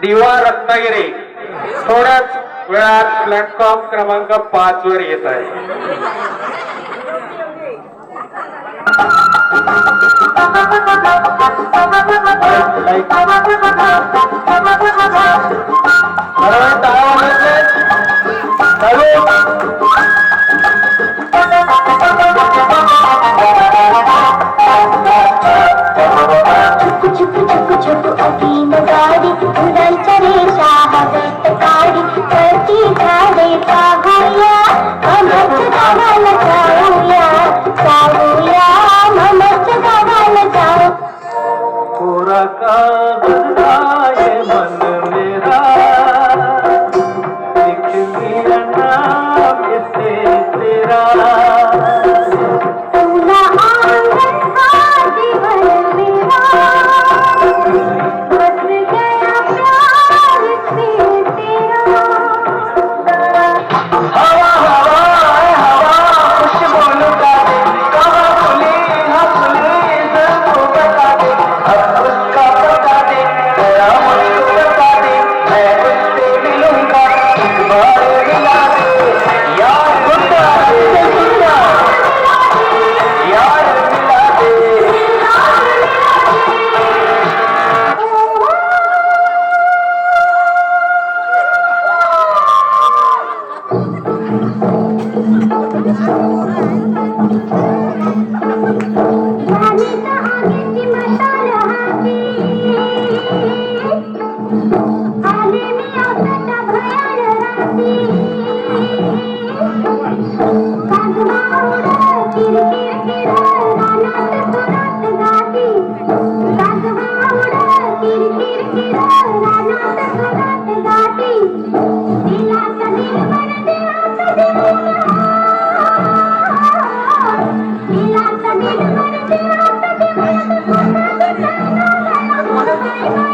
दिवा रत्नागिरी. थोड्याच वेळात प्लॅटफॉर्म क्रमांक पाच वर येत आहे. মন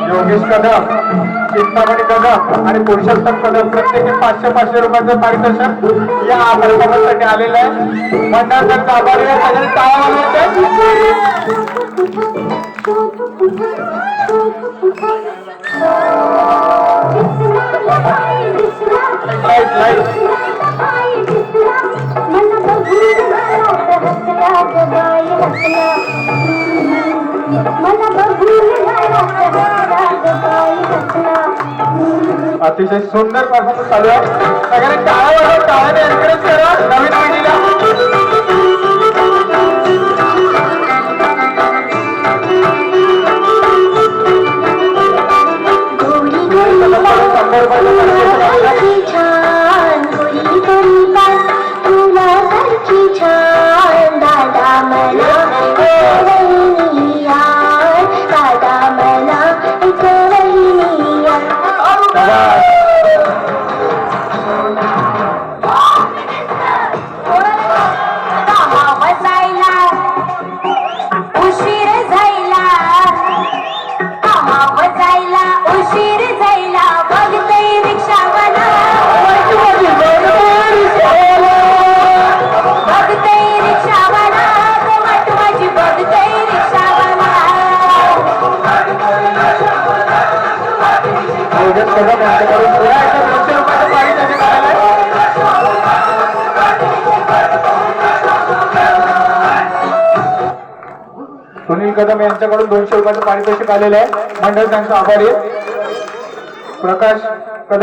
योगेश कदम चिंतामणी कदम आणि पुरुषोत्तम कदम प्रत्येकी पाचशे पाचशे रुपयाचं पारितोषिक या परफॉर्मन्ससाठी आलेलं आहे. मंडळ आभारी आहे लाइट लाइट अतिशय सुंदर परफॉर्मन्स चालू आहे सगळ्यांनी टाळा वाढवा टाळ्याने एनकरेज करा नवीन पिढीला सुनील कदम यांच्याकडून दोनशे रुपयाचं पारितोषिक आलेलं आहे. मंडळ त्यांचा आभारी प्रकाश कदम